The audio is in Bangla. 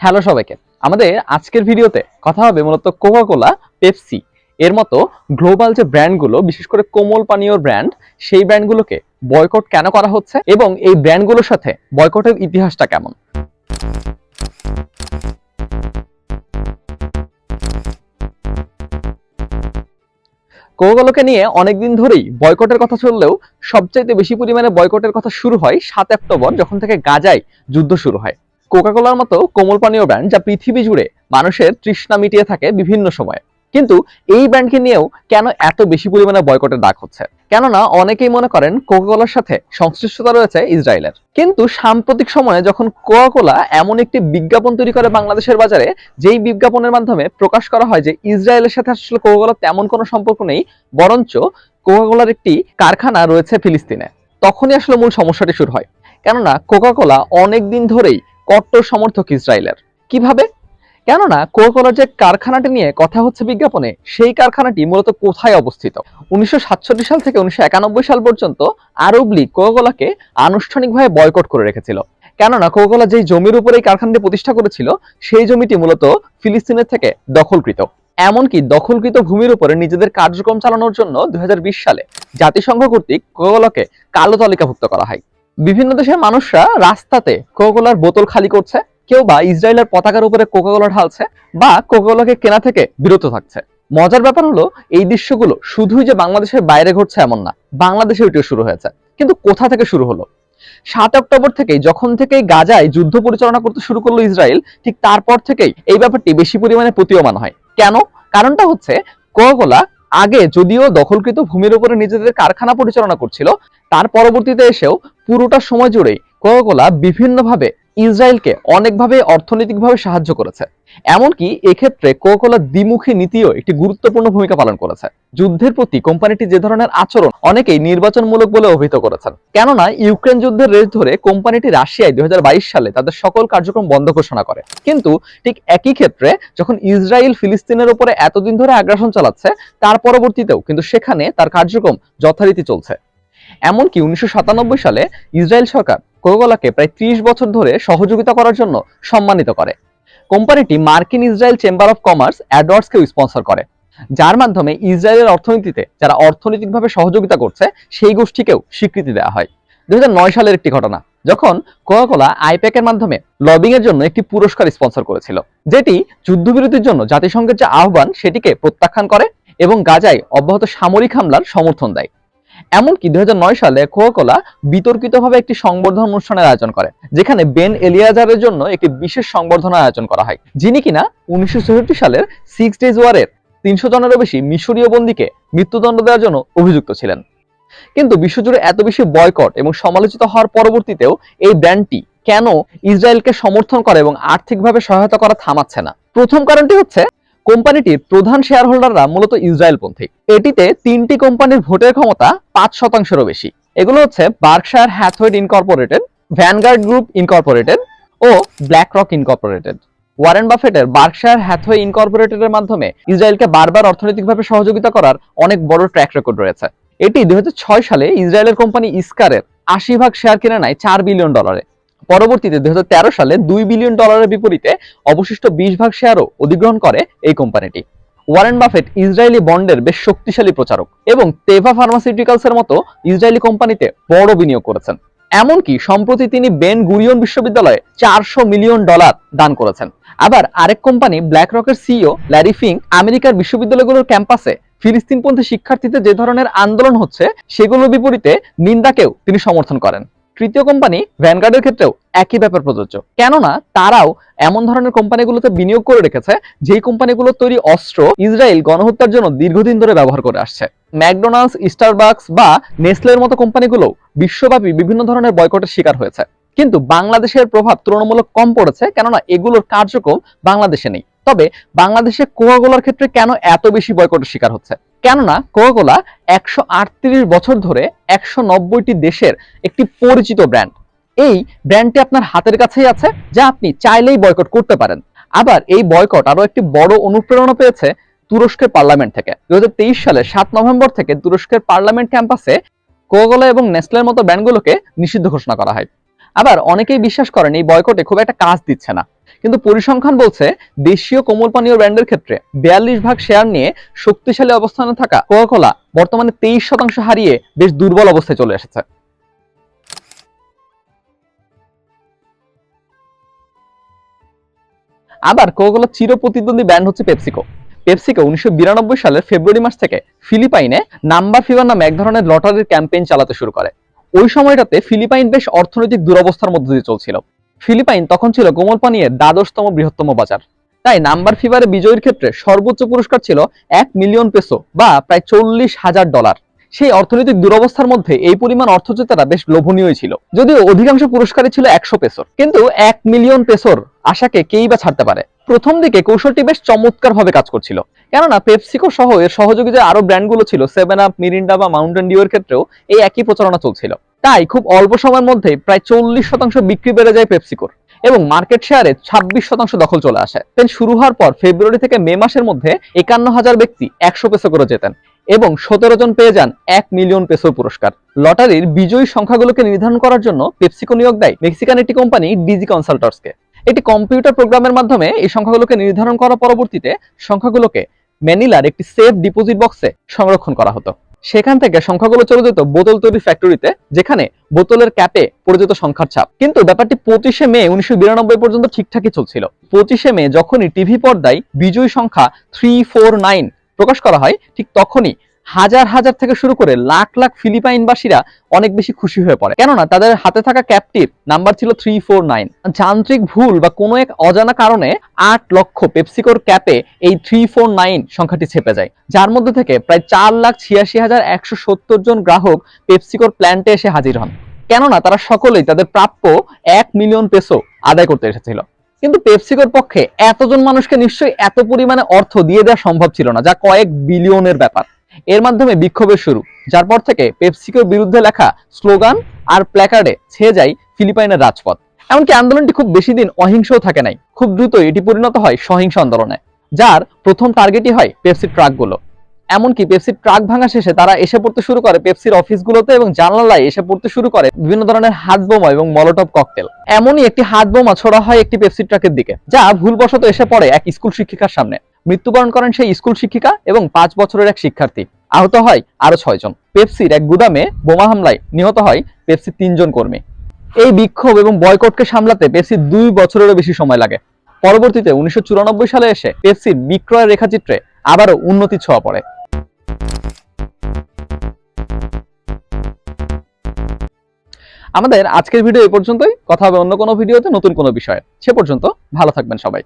হ্যালো সবাইকে। আমাদের আজকের ভিডিওতে কথা হবে মূলত কোকা কোলা পেপসি এর মতো গ্লোবাল যে ব্র্যান্ডগুলো বিশেষ করে কোমল পানীয় ব্র্যান্ড সেই ব্র্যান্ডগুলোকে বয়কট কেন করা হচ্ছে এবং এই ব্র্যান্ডগুলোর সাথে বয়কটের ইতিহাসটা কেমন? কোকাকোলাকে নিয়ে অনেকদিন ধরেই বয়কটের কথা চললেও সবচাইতে বেশি পরিমাণে বয়কটের কথা শুরু হয় সাত অক্টোবর, যখন থেকে গাজায় যুদ্ধ শুরু হয়। কোকাকোলার মতো কোমল পানীয় ব্র্যান্ড যা পৃথিবী জুড়ে মানুষের তৃষ্ণা মিটিয়ে থাকে বিভিন্ন সময়ে। কিন্তু এই ব্র্যান্ডকে নিয়েও কেন এত বেশি পরিমাণে বয়কটের ডাক হচ্ছে? কেননা অনেকেই মনে করেন কোকাকোলার সাথে সংশ্লিষ্টতা রয়েছে ইসরায়েলের। কিন্তু সাম্প্রতিক সময়ে যখন কোকাকোলা এমন একটি বিজ্ঞাপন তৈরি করে বাংলাদেশের বাজারে, যেই বিজ্ঞাপনের মাধ্যমে প্রকাশ করা হয় যে ইসরায়েলের সাথে আসলে কোকাকোলার তেমন কোনো সম্পর্ক নেই, বরঞ্চ কোকাকোলার একটি কারখানা রয়েছে ফিলিস্তিনে। তখনই আসলে মূল সমস্যাটি শুরু হয়। কেননা কোকাকোলা অনেক দিন ধরেই কট্টর সমর্থক ইসরায়েলের। কীভাবে? কেননা কোকাকোলার যে কারখানাটি নিয়ে কথা হচ্ছে বিজ্ঞাপনে, সেই কারখানাটি মূলত কোথায় অবস্থিত? উনিশশো সাল থেকে উনিশশো সাল পর্যন্ত আরব লীগ কোকাকোলাকে আনুষ্ঠানিকভাবে বয়কট করে রেখেছিল। কেননা কোকাকোলা যেই জমির উপরে এই কারখানাটি প্রতিষ্ঠা করেছিল, সেই জমিটি মূলত ফিলিস্তিনের থেকে দখলকৃত। এমনকি দখলকৃত ভূমির উপরে নিজেদের কার্যক্রম চালানোর জন্য দুই হাজার বিশ সালে জাতিসংঘ কর্তৃক কোকাকোলাকে কালো তালিকাভুক্ত করা হয়। বিভিন্ন দেশের মানুষরা রাস্তাতে কোকাকোলার বোতল খালি করছে, কেউ বা ইসরায়েলের পতাকার উপরে কোকাকোলা ঢালছে বা কোকাকোলাকে কেনা থেকে বিরত থাকছে। মজার ব্যাপার হলো, এই দৃশ্যগুলো শুধুই যে বাংলাদেশের বাইরে ঘটছে এমন না বাংলাদেশে এটিও শুরু হয়েছে। কিন্তু কোথা থেকে শুরু হলো? সাত অক্টোবর থেকে যখন থেকেই গাজায় যুদ্ধ পরিচালনা করতে শুরু করল ইসরায়েল, ঠিক তারপর থেকেই এই ব্যাপারটি বেশি পরিমাণে প্রতীয়মান হয়। কেন? কারণটা হচ্ছে কোকাকোলা আগে যদিও দখলকৃত ভূমির উপরে নিজেদের কারখানা পরিচালনা করছিল, তার পরবর্তীতে এসেও পুরোটা সময় জুড়েই কোকাকোলা বিভিন্নভাবে ইসরায়েলকে অনেকভাবে অর্থনৈতিকভাবে সাহায্য করেছে। এমনকি এক্ষেত্রে কোকাকোলা দ্বিমুখী নীতিও একটি গুরুত্বপূর্ণ ভূমিকা পালন করেছে। যুদ্ধের প্রতি কোম্পানিটি যে ধরনের আচরণ অনেকেই নির্বাচনমূলক বলে অভিহিত করেছেন। কেননা, ইউক্রেন যুদ্ধের রেস ধরে কোম্পানিটি রাশিয়ায় দুই সালে তাদের সকল কার্যক্রম বন্ধ ঘোষণা করে। কিন্তু ঠিক একই ক্ষেত্রে যখন ইসরায়েল ফিলিস্তিনের উপরে এতদিন ধরে আগ্রাসন চালাচ্ছে, তার পরবর্তীতেও কিন্তু সেখানে তার কার্যক্রম যথারীতি চলছে। এমনকি উনিশশো সাতানব্বই সালে ইসরায়েল সরকার কোকাকোলাকে প্রায় ত্রিশ বছর ধরে সহযোগিতা করার জন্য সম্মানিত করে। কোম্পানিটি মার্কিন ইসরায়েল চেম্বার অফ কমার্স অ্যাডওয়ার্ডসকেও স্পন্সর করে। যার মাধ্যমে ইসরায়েলের অর্থনীতিতে যারা অর্থনৈতিকভাবে সহযোগিতা করছে, সেই গোষ্ঠীকেও স্বীকৃতি দেওয়া হয়। দুই হাজার নয় সালের একটি ঘটনা, যখন কোকাকোলা আইপ্যাকের মাধ্যমে লবিং এর জন্য একটি পুরস্কার স্পন্সর করেছিল, যেটি যুদ্ধবিরতির জন্য জাতিসংঘের যে আহ্বান, সেটিকে প্রত্যাখ্যান করে এবং গাজায় অব্যাহত সামরিক হামলার সমর্থন দেয়। এমনকি দুই সালে কোকাকোলা বিতর্কিতভাবে একটি সংবর্ধনা অনুষ্ঠানের আয়োজন করে, যেখানে বেন এলিয়াজারের জন্য একটি বিশেষ সংবর্ধনার আয়োজন করা হয়, যিনি কিনা উনিশশো সালের সিক্স ডেজ ওয়ারের তিনশো জনেরও বেশি মিশরীয় বন্দীকে মৃত্যুদণ্ড দেওয়ার জন্য অভিযুক্ত ছিলেন। কিন্তু বিশ্বজুড়ে এত বেশি বয়কট এবং সমালোচিত হওয়ার পরবর্তীতেও এই ব্র্যান্ডটি কেন ইসরায়েলকে সমর্থন করে এবং আর্থিকভাবে সহায়তা করা থামাচ্ছে না? প্রথম কারণটি হচ্ছে কোম্পানিটির প্রধান শেয়ার হোল্ডাররা মূলত ইসরায়েলপন্থী। এটিতে তিনটি কোম্পানির ভোটের ক্ষমতা পাঁচ শতাংশেরও বেশি। এগুলো হচ্ছে Berkshire Hathaway incorporated Vanguard group incorporated ও ব্ল্যাক রক ইনকর্পোরেটেড ওয়ারেন বাফেটের বার্কশায়ার হ্যাথওয়ে ইনকর্পোরেটেডের মাধ্যমে ইসরায়েলকে বারবার অর্থনৈতিকভাবে সহযোগিতা করার অনেক বড় ট্র্যাক রেকর্ড রয়েছে। এটি দু হাজার ছয় সালে ইসরায়েলের কোম্পানি ইস্কারের আশি ভাগ শেয়ার কিনে নেয় চার বিলিয়ন ডলারে পরবর্তীতে দুই হাজার তেরো সালে দুই বিলিয়ন ডলারের বিপরীতে অবশিষ্ট বিশ ভাগ শেয়ারও অধিগ্রহণ করে এই কোম্পানিটি। ওয়ারেন বাফেট ইসরায়েলি বন্ডের বেশ শক্তিশালী প্রচারক এবং তেভা ফার্মাসিউটিক্যালস এর মতো ইসরায়েলি কোম্পানিতে বড় বিনিয়োগ করেছেন। এমনকি সম্প্রতি তিনি বেন গুরিয়ন বিশ্ববিদ্যালয়ে চারশো মিলিয়ন ডলার দান করেছেন। আবার আরেক কোম্পানি ব্ল্যাক রকের সিইও ল্যারি ফিং আমেরিকার বিশ্ববিদ্যালয়গুলোর ক্যাম্পাসে ফিলিস্তিনপন্থী শিক্ষার্থীদের যে ধরনের আন্দোলন হচ্ছে, সেগুলোর বিপরীতে নিন্দাকেও তিনি সমর্থন করেন। তৃতীয় কোম্পানি ভ্যানগার্ডের ক্ষেত্রেও একই ব্যাপার প্রযোজ্য। কেননা তারাও এমন ধরনের কোম্পানিগুলোতে বিনিয়োগ করে রেখেছে, যেই কোম্পানিগুলোর তৈরি অস্ত্র ইসরায়েল গণহত্যার জন্য দীর্ঘদিন ধরে ব্যবহার করে আসছে। ম্যাকডোনাল্ডস, স্টারবাক্স বা নেসলের মতো কোম্পানিগুলো বিশ্বব্যাপী বিভিন্ন ধরনের বয়কটের শিকার হয়েছে। কিন্তু বাংলাদেশের প্রভাব তুলনামূলক কম পড়েছে, কেননা এগুলোর কার্যক্রম বাংলাদেশে নেই। তবে বাংলাদেশে কোকাকোলার ক্ষেত্রে কেন এত বেশি বয়কটের শিকার হচ্ছে? কেননা কোকাকোলা একশো বছর ধরে একশো দেশের একটি পরিচিত ব্র্যান্ড। এই ব্র্যান্ডটি আপনার হাতের কাছেই আছে, যা আপনি চাইলেই বয়কট করতে পারেন। আবার এই বয়কট আরও একটি বড় অনুপ্রেরণা পেয়েছে তুরস্কের পার্লামেন্ট থেকে। দু হাজার তেইশ সালে সাত নভেম্বর থেকে তুরস্কের পার্লামেন্ট ক্যাম্পাসে কোকাকোলা এবং নেসলের মতো ব্র্যান্ডগুলোকে নিষিদ্ধ ঘোষণা করা হয়। আবার অনেকেই বিশ্বাস করেন এই বয়কটে খুব একটা কাজ দিচ্ছে না। কিন্তু পরিসংখ্যান বলছে, দেশীয় কোমল পানীয় ব্র্যান্ডের ক্ষেত্রে বিয়াল্লিশ ভাগ শেয়ার নিয়ে শক্তিশালী অবস্থানে থাকা কোকাকোলা বর্তমানে তেইশ শতাংশ হারিয়ে বেশ দুর্বল অবস্থায় চলে এসেছে। আবার কোকাকোলার চির প্রতিদ্বন্দ্বী ব্র্যান্ড হচ্ছে পেপসিকো পেপসিকো উনিশশো বিরানব্বই সালের ফেব্রুয়ারি মাস থেকে ফিলিপাইনে নাম্বার ফিভার নামে এক ধরনের লটারির ক্যাম্পেইন চালাতে শুরু করে। ওই সময়টাতে ফিলিপাইন বেশ অর্থনৈতিক দুরবস্থার মধ্যে দিয়ে চলছিল। ফিলিপাইন তখন ছিল কোমল পানীয়ের দ্বাদশতম বৃহত্তম বাজার। তাই নাম্বার ফিভারে বিজয়ীর ক্ষেত্রে সর্বোচ্চ পুরস্কার ছিল এক মিলিয়ন পেসো বা প্রায় চল্লিশ হাজার ডলার। সেই অর্থনৈতিক দুরবস্থার মধ্যে এই পরিমাণ অর্থ জেতাটা বেশ লোভনীয় ছিল। যদিও অধিকাংশ পুরস্কারই ছিল একশো পেসোর। কিন্তু এক মিলিয়ন পেসোর আশাকে কেই বা ছাড়তে পারে? প্রথম দিকে কৌশলটি বেশ চমৎকার ভাবে কাজ করছিল। কেননা পেপসিকো সহ এর সহযোগী যে আরও ব্র্যান্ডগুলো ছিল সেভেন আপ মিরিন্ডা বা মাউন্টেন ডিউ এর ক্ষেত্রেও এই একই প্রচারণা চলছিল। তাই খুব অল্প সময়ের মধ্যে প্রায় চল্লিশ শতাংশ বিক্রি বেড়ে যায় পেপসিকোর এবং মার্কেট শেয়ারে ছাব্বিশ শতাংশ দখল চলে আসে। দেন শুরু হওয়ার পর ফেব্রুয়ারি থেকে মে মাসের মধ্যে একান্ন হাজার ব্যক্তি একশো পেসো করে যেতেন এবং সতেরো জন পেয়ে যান এক মিলিয়ন পেসো পুরস্কার। লটারির বিজয়ী সংখ্যাগুলোকে নির্ধারণ করার জন্য পেপসিকো নিয়োগ দেয় মেক্সিকান একটি কোম্পানি, ডিজি কনসাল্টার্সকে। একটি কম্পিউটার প্রোগ্রামের মাধ্যমে এই সংখ্যাগুলোকে নির্ধারণ করার পরবর্তীতে সংখ্যাগুলোকে ম্যানিলার একটি সেফ ডিপোজিট বক্সে সংরক্ষণ করা হতো। সেখান থেকে সংখ্যাগুলো চলে যেত বোতল তৈরি ফ্যাক্টরিতে যেখানে বোতলের ক্যাপে পড়ে যেত সংখ্যার ছাপ। কিন্তু ব্যাপারটি পঁচিশে মে উনিশশো বিরানব্বই পর্যন্ত ঠিকঠাকই চলছিল। পঁচিশে মে যখনই টিভি পর্দায় বিজয়ী সংখ্যা থ্রি ফোর নাইন প্রকাশ করা হয়, ঠিক তখনই হাজার হাজার থেকে শুরু করে লাখ লাখ ফিলিপাইনবাসীরা অনেক বেশি খুশি হয়ে পড়ে। কেননা তাদের হাতে থাকা ক্যাপটির নাম্বার ছিল থ্রি ফোর নাইন যান্ত্রিক ভুল বা কোনো এক অজানা কারণে আট লক্ষ পেপসিকোর ক্যাপে এই থ্রি ফোর নাইন সংখ্যাটি ছেপে যায়। যার মধ্যে থেকে প্রায় চার লাখ ছিয়াশি হাজার একশো সত্তর জন গ্রাহক পেপসিকোর প্ল্যান্টে এসে হাজির হন। কেননা তারা সকলেই তাদের প্রাপ্য এক মিলিয়ন পেসো আদায় করতে এসেছিল। কিন্তু পেপসিকোর পক্ষে এতজন মানুষকে নিশ্চয়ই এত পরিমাণে অর্থ দিয়ে দেওয়া সম্ভব ছিল না, যা কয়েক বিলিয়নের ব্যাপার। এর মাধ্যমে বিক্ষোভের শুরু, যার পর থেকে পেপসিকোর বিরুদ্ধে লেখা স্লোগান আর প্ল্যাকার্ডে ছেয়ে যায় ফিলিপাইনের রাজপথ। এমনকি আন্দোলনটি খুব বেশি দিন অহিংসও থাকে নাই, খুব দ্রুত এটি পরিণত হয় সহিংস আন্দোলনে, যার প্রথম টার্গেটই হয় পেপসির ট্রাকগুলো। এমনকি পেপসির ট্রাক ভাঙা শেষে তারা এসে পড়তে শুরু করে পেপসির অফিসগুলোতে এবং জানালায় এসে পড়তে শুরু করে বিভিন্ন ধরনের হাত বোমা এবং মলোটপ ককটেল। এমনই একটি হাত বোমা ছোড়া হয় একটি পেপসি ট্রাকের দিকে, যা ভুলবশত এসে পড়ে এক স্কুল শিক্ষিকার সামনে। মৃত্যুবরণ করেন সেই স্কুল শিক্ষিকা এবং পাঁচ বছরের এক শিক্ষার্থী। আহত হয় আরও ছয়জন। পেপসির এক গুদামে বোমা হামলায় নিহত হয় পেপসির তিনজন কর্মী। এই বিক্ষোভ এবং বয়কটকে সামলাতে পেপসির দুই বছরেরও বেশি সময় লাগে। পরবর্তীতে উনিশশো সালে এসে পেপসির বিক্রয়ের রেখাচিত্রে আবারও উন্নতি ছোঁয়া পড়ে। আমাদের আজকের ভিডিও এই পর্যন্তই। কথা হবে অন্য কোনো ভিডিওতে নতুন কোনো বিষয়ে। সে পর্যন্ত ভালো থাকবেন সবাই।